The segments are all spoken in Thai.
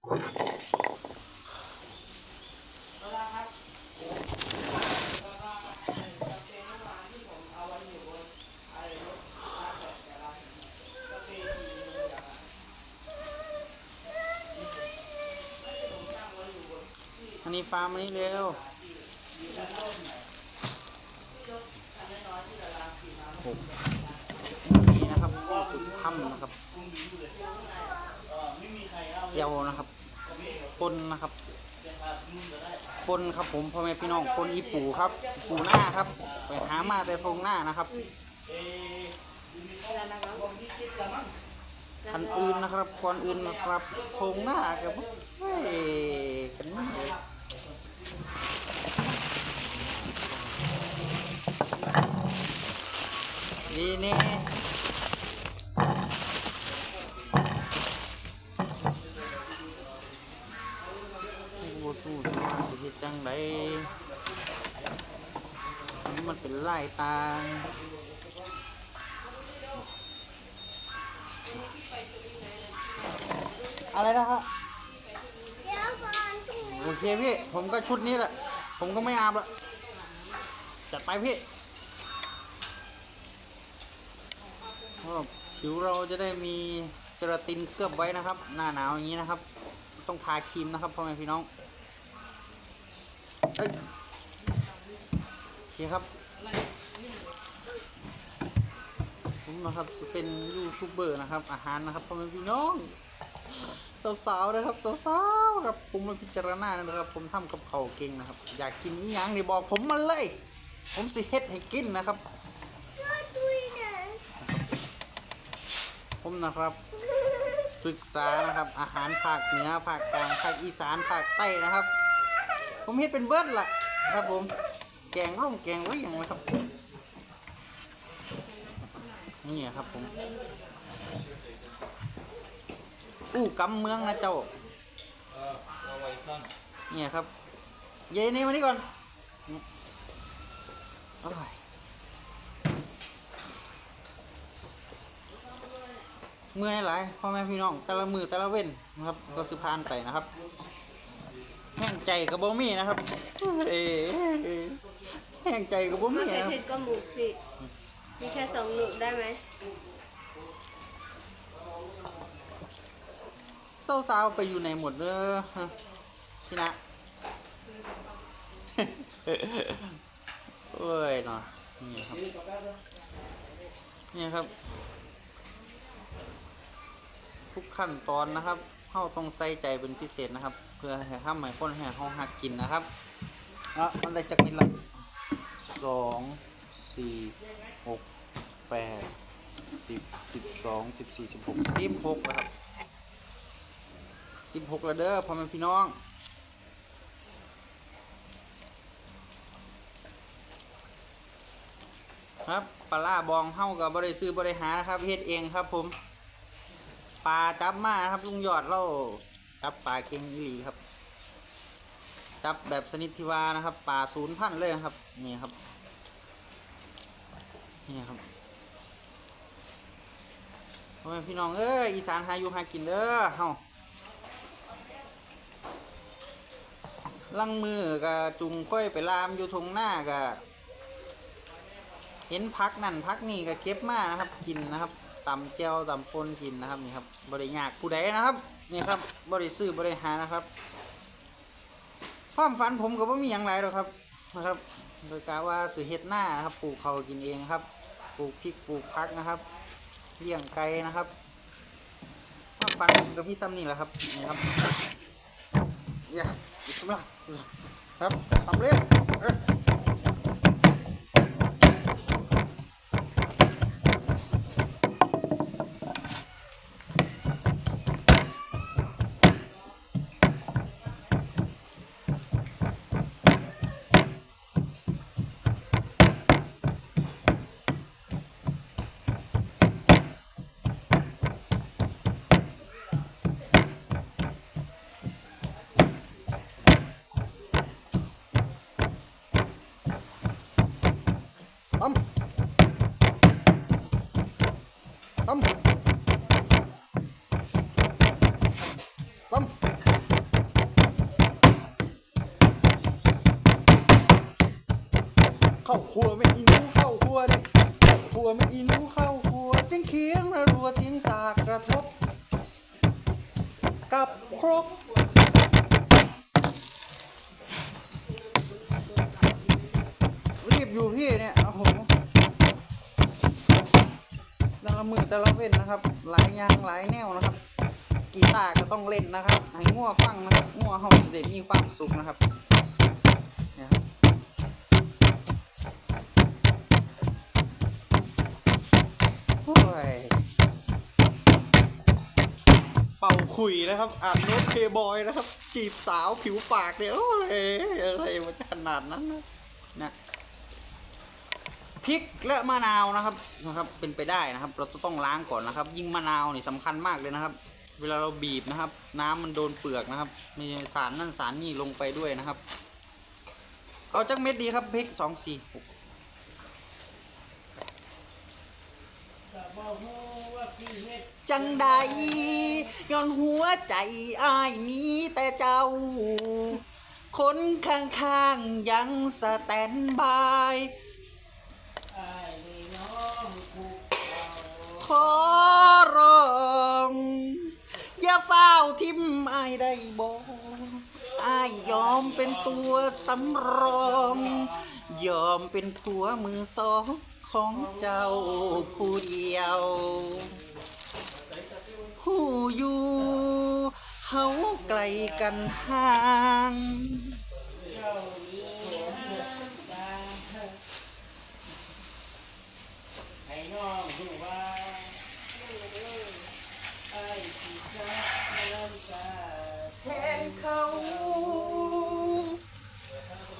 อันนี้ฟาร์มอันนี้เร็วนี่นะครับสุดถ้ำนะครับ เจียวนะครับปนนะครับปนครับผมพ่อแม่พี่น้องปนอีปูครับ ปูหน้าครับ ไปหามาแต่ทงหน้านะครับอันอื่นนะครับก่อนอื่นนะครับทงหน้าครับเฮ้ยเป็นมากเลยดีนี่ สิมาสิเฮ็ดจังไดนี่มันเป็นลายตาอะไรนะครับโอเคพี่ ผมก็ชุดนี้แหละ ผมก็ไม่อาบละจัดไปพี่ผิวเราจะได้มีเจลาตินเคลือบไว้นะครับ หน้าหนาวอย่างนี้นะครับ ต้องทาครีมนะครับพ่อแม่พี่น้องเอ้ยโอเคครับผมนะครับเป็นยูทูบเบอร์นะครับ อาหารนะครับพ่อแม่พี่น้องสาวๆนะครับสาวๆครับผมมาพิจารณานะครับ ผมทำกับเขาวเก่งนะครับ อยากกินอีหยังนี่บอกผมมาเลย ผมสิเฮ็ดให้กินนะครับผมนะครับ ศึกษานะครับ อาหารภาคเหนือภาคกลางภาคอีสานภาคใต้นะครับ ผมเฮ็ดเป็นเบิร์ดล่ะครับผม แกงร่มแกงเรียงนะครับนี่ครับผมอู้กำเมืองนะเจ้าเนี่ยครับ เย็นนี่มานี่ก่อนโอ้ยเมื่อยหลายพ่อแม่พี่น้องแต่ละมือแต่ละเว้นนะครับ ก็สิพานไปนะครับแห้งใจกับบ่มีนะครับ เอ แห้งใจกับบ่มีใส่นะครับเผ็ดก็หมูสิมีแค่สองหนุกได้ไหมสาวๆไปอยู่ในหมดเด้อฮะพี่นะโอ้ยเนาะนี่ครับนี่ครับ ทุกขั้นตอนนะครับเข้าต้องใส่ใจเป็นพิเศษนะครับ เพื่อให้ทำให้คนให้เขาหักกินนะครับอะมันได้จักนิดละ สองสี่หกแปดสิบสิบสองสิบสี่สิบหกสิบหกนะครับสิบหกแล้วเด้อพ่อแม่พี่น้องครับปลาล่าบองเฮากับบริซื้อบริหารนะครับเฮ็ดเองครับผม ปลาจับมาครับลุงยอดเราจับปลาเก่งอีหลีครับ จับแบบสนิทที่ว่านะครับปลาศูนย์พันเลยนะครับ นี่ครับ นี่ครับพ่อแม่พี่น้องเอ้ยอีสานหาอยู่หากินเด้อเฮาลังมือก็จุงค่อยไปลามอยู่ทงหน้าก็เห็นพักนั่นพักนี่ก็เก็บมานะครับ กินนะครับตำเจียวตำปนกินนะครับนี่ครับบริยากผู้ใดนะครับนี่ครับบริซื้อบริหารนะครับ ความฝันผมก็บ่มีอย่างไรหรอกครับนะครับ โดยกาว่าสือเฮ็ดหน้านะครับปลูกเขาวกินเองครับ ปลูกพริกปลูกพักนะครับเลี้ยงไก่นะครับความฝันผมก็มีซ้ำนี่แหละครับนี่ครับอย่าอิสมิลลาครับตำเลีย ต้มต้มเข้าครัวไม่อินูเข้าครัวดิเข้าครัวไม่อินูเข้าครัวเสียงเคียงระรัวเสียงสากระทบ กับครกรีบอยู่พี่เนี่ยโอ้โห แต่ละมือแต่ละเว้นนะครับ หลายอย่างหลายแนวนะครับ กีตาร์ก็ต้องเล่นนะครับให้งัวฟังนะครับงัวเฮาจะได้มีความสุขนะครับเนี่ยครับโอ้ยเป่าขุยนะครับอ่านโน้ตเพย์บอยนะครับ จีบสาวผิวปากเนี่ยโอ้ยอะไรมันจะขนาดนั้นนะนะ พริกและมะนาวนะครับนะครับ เป็นไปได้นะครับ เราต้องล้างก่อนนะครับ ยิ่งมะนาวนี่สำคัญมากเลยนะครับ เวลาเราบีบนะครับ น้ำมันโดนเปลือกนะครับ มีสารนั่นสารนี่ลงไปด้วยนะครับ เอาจักเม็ดดีครับพริกสองสี่หกจังใดย้อนหัวใจอ้ายมีแต่เจ้า คนข้างๆยังสแตนบาย ขอร้องอย่าเฝ้าทิมอายได้บอกอายยอมเป็นตัวสำรอง ยอมเป็นผัวมือสองของเจ้าผู้เดียวผู้อยู่เฮาไกลกันห่างให้น้องรู้ว่าไอ้ที่จะน้ำตา แทนเขา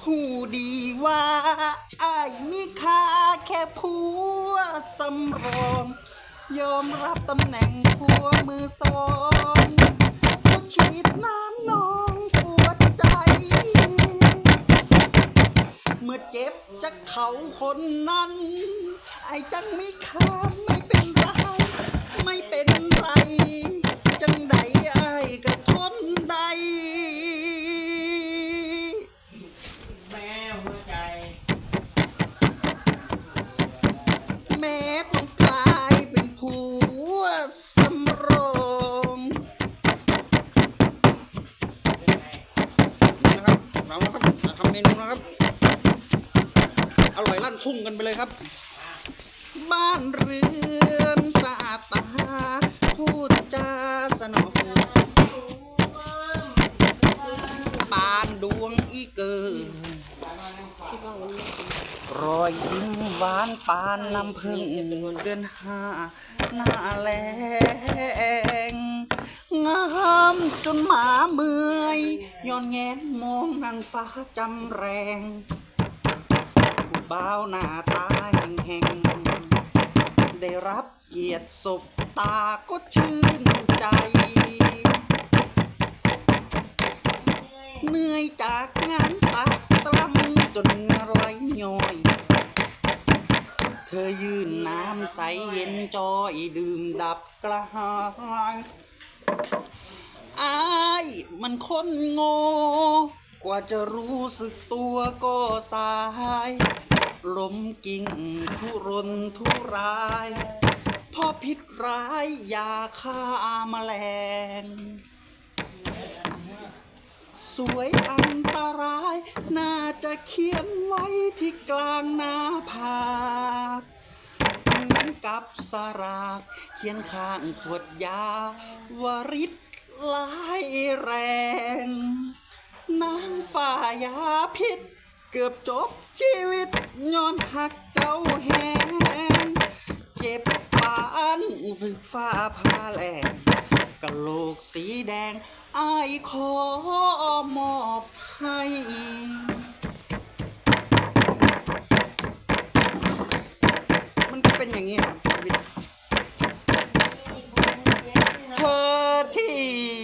หูดีว่าอายมีค่าแค่ผัวสำรองยอมรับตำแหน่งผัวมือสองผู้ฉีดน้ำนองปวดใจ เมื่อเจ็บจากเขาคนนั้น ไอ้จังไม่ค่าไม่เป็นไร ไม่เป็นไร จังใด ทุ่งกันไปเลยครับ บ้านเรือนสะอาดตาพูดจาสนอหูปานดวงอีเกินรอยยิ้มหวานปานน้ำพึ่งเดือนห้าหน้าแลงงามจนหมาเมื่อยย้อนแงนมองนางฟ้าจำแรง บ่าวหน้าตาแห่งๆได้รับเกียรติศพตาก็ชื่นใจ เหนื่อยจากงานตักตรำจนเหงื่อไหลย้อย เธอยื่นน้ำใสเย็นจอยดื่มดับกระหายอายมันคนโง่ กว่าจะรู้สึกตัวก็สาย ล้มกิ่งทุรนทุรายเพอพิษร้ายยาฆ่าแมลง สวยอันตราย น่าจะเขียนไว้ที่กลางหน้าผากเหมือนกับสรากเขียนข้างขวดยาวริดลายแรงนางฝ่ายาพิษ เกือบจบชีวิตย้อนหักเจ้าแหงเจ็บปานฝึกฟ้าพาแหลงกะโหลกสีแดงอายขอมอบให้มันก็เป็นอย่างนี้ครับชีวิตเธอที่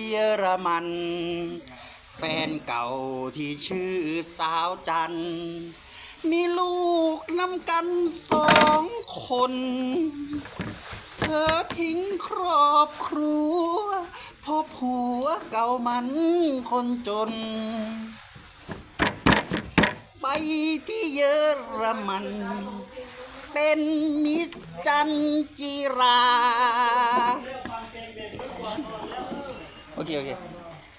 เยอรมัน แฟนเก่าที่ชื่อสาวจัน มีลูกน้ำกันสองคน เธอทิ้งครอบครัวเพราะผัวเก่ามันคนจน ไปที่เยอรมัน เป็นมิสจันจิรา โอเค โอเค